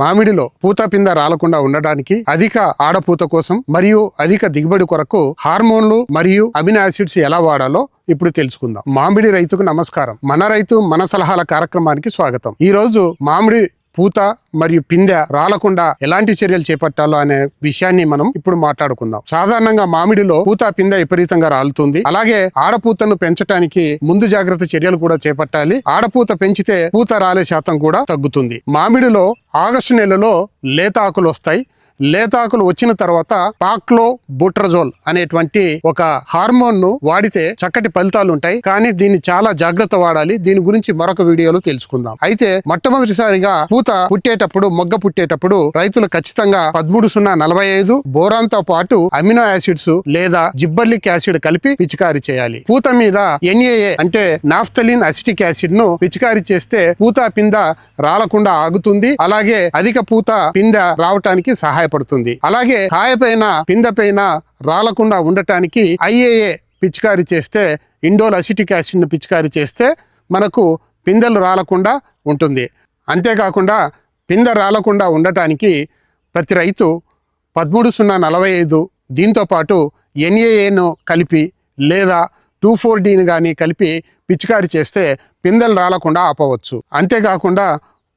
మామిడిలో పూత పింద రాలకుండా ఉండడానికి అధిక ఆడపూత కోసం మరియు అధిక దిగుబడి కొరకు హార్మోన్లు మరియు అమినో యాసిడ్స్ ఎలా వాడాలో ఇప్పుడు తెలుసుకుందాం. మామిడి రైతుకు నమస్కారం. మన రైతు మన సలహాల కార్యక్రమానికి స్వాగతం. ఈ రోజు మామిడి పూత మరియు పిందె రాలకుండా ఎలాంటి చర్యలు చేపట్టాలో అనే విషయాన్ని మనం ఇప్పుడు మాట్లాడుకుందాం. సాధారణంగా మామిడిలో పూత పిందె విపరీతంగా రాలుతుంది. అలాగే ఆడపూతను పెంచడానికి ముందు జాగ్రత్త చర్యలు కూడా చేపట్టాలి. ఆడపూత పెంచితే పూత రాలే శాతం కూడా తగ్గుతుంది. మామిడిలో ఆగస్టు నెలలో లేత ఆకులు వస్తాయి. లేతాకులు వచ్చిన తర్వాత పాక్లో బుట్రజోల్ అనేటువంటి ఒక హార్మోన్ను వాడితే చక్కటి ఫలితాలు ఉంటాయి. కానీ దీన్ని చాలా జాగ్రత్త వాడాలి. దీని గురించి మరొక వీడియోలో తెలుసుకుందాం. అయితే మొట్టమొదటిసారిగా పూత పుట్టేటప్పుడు మొగ్గ పుట్టేటప్పుడు రైతులు ఖచ్చితంగా పదమూడు సున్నా నలభై ఐదు బోరాన్తో పాటు అమినో యాసిడ్స్ లేదా జిబ్బర్లిక్ యాసిడ్ కలిపి పిచికారీ చేయాలి. పూత మీద ఎన్ఏఏ అంటే నాఫ్తలిన్ అసిటిక్ యాసిడ్ను పిచికారీ చేస్తే పూత పింద రాలకుండా ఆగుతుంది. అలాగే అధిక పూత పింద రావటానికి సహాయం సహాయపడుతుంది. అలాగే కాయపైన పింద పైన రాలకుండా ఉండటానికి ఐఏఏ పిచికారీ చేస్తే ఇండోల్ అసిటిక్ యాసిడ్ను పిచికారీ చేస్తే మనకు పిందెలు రాలకుండా ఉంటుంది. అంతేకాకుండా పిందె రాలకుండా ఉండటానికి ప్రతి రైతు పదమూడు సున్నా నలభై ఐదు దీంతో పాటు ఎన్ఏఏను కలిపి లేదా టూ ఫోర్ డీని కానీ కలిపి పిచికారీ చేస్తే పిందెలు రాలకుండా ఆపవచ్చు. అంతేకాకుండా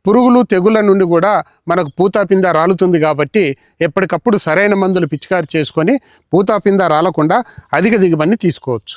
పురుగులు తెగుళ్ళ నుండి కూడా మనకు పూతాపింద రాలుతుంది కాబట్టి ఎప్పటికప్పుడు సరైన మందులు పిచికారి చేసుకొని పూతాపింద రాలకుండా అధిక దిగుబడిని తీసుకోవచ్చు.